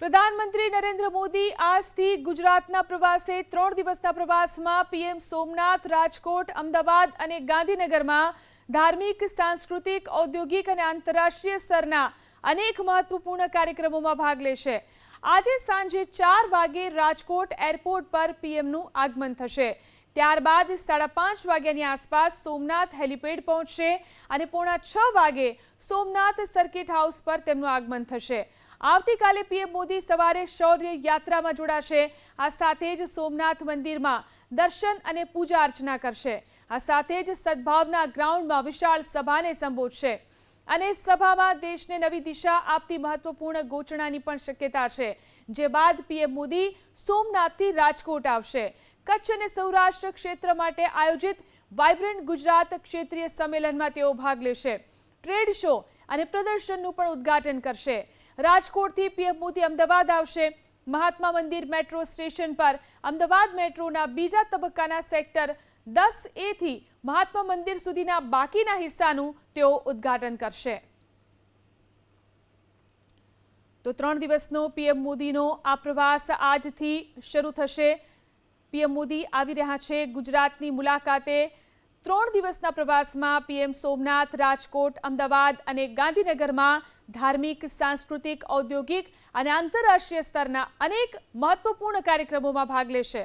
પ્રધાનમંત્રી નરેન્દ્ર મોદી આજથી ગુજરાતના પ્રવાસે ત્રણ દિવસના પ્રવાસમાં પીએમ સોમનાથ, રાજકોટ, અમદાવાદ અને ગાંધીનગરમાં ધાર્મિક, સાંસ્કૃતિક, ઔદ્યોગિક અને આંતરરાષ્ટ્રીય સ્તરના અનેક મહત્વપૂર્ણ કાર્યક્રમોમાં ભાગ લેશે. આજે સાંજે ચાર વાગે રાજકોટ એરપોર્ટ પર પીએમનું આગમન થશે. ત્યારબાદ સાડા પાંચ વાગ્યાની આસપાસ સોમનાથ હેલિપેડ પહોંચશે અને પોણા છ વાગે સોમનાથ સર્કિટ હાઉસ પર તેમનું આગમન થશે. આવતીકાલે પીએમ મોદી સવારે શૌર્ય યાત્રામાં જોડાશે. આ સાથે જ સોમનાથ મંદિરમાં દર્શન અને પૂજા અર્ચના કરશે. આ સાથે જ સદભાવના ગ્રાઉન્ડમાં વિશાળ સભાને સંબોધશે. અને સભામાં દેશને નવી દિશા આપતી મહત્વપૂર્ણ ઘોષણાની પણ શક્યતા છે. જે બાદ પીએમ મોદી સોમનાથથી રાજકોટ આવશે. કચ્છ અને સૌરાષ્ટ્ર ક્ષેત્ર માટે આયોજિત વાઇબ્રન્ટ ગુજરાત ક્ષેત્રીય સંમેલનમાં તેઓ ભાગ લેશે. ટ્રેડ શો અને પ્રદર્શનનું પણ ઉદ્ઘાટન કરશે. રાજકોટથી પીએમ મોદી અમદાવાદ આવશે. મહાત્મા મંદિર મેટ્રો સ્ટેશન પર અમદાવાદ મેટ્રોના બીજા તબક્કાના સેક્ટર દસ એથી મહાત્મા મંદિર સુધીના બાકીના હિસ્સાનું તેઓ ઉદ્ઘાટન કરશે. તો ત્રણ દિવસનો પીએમ મોદીનો આ પ્રવાસ આજથી શરૂ થશે. પીએમ મોદી આવી રહ્યા છે ગુજરાતની મુલાકાતે. ત્રણ દિવસના પ્રવાસમાં પીએમ સોમનાથ, રાજકોટ, અમદાવાદ અને ગાંધીનગરમાં ધાર્મિક, સાંસ્કૃતિક, ઔદ્યોગિક અને આંતરરાષ્ટ્રીય સ્તરના અનેક મહત્વપૂર્ણ કાર્યક્રમોમાં ભાગ લેશે.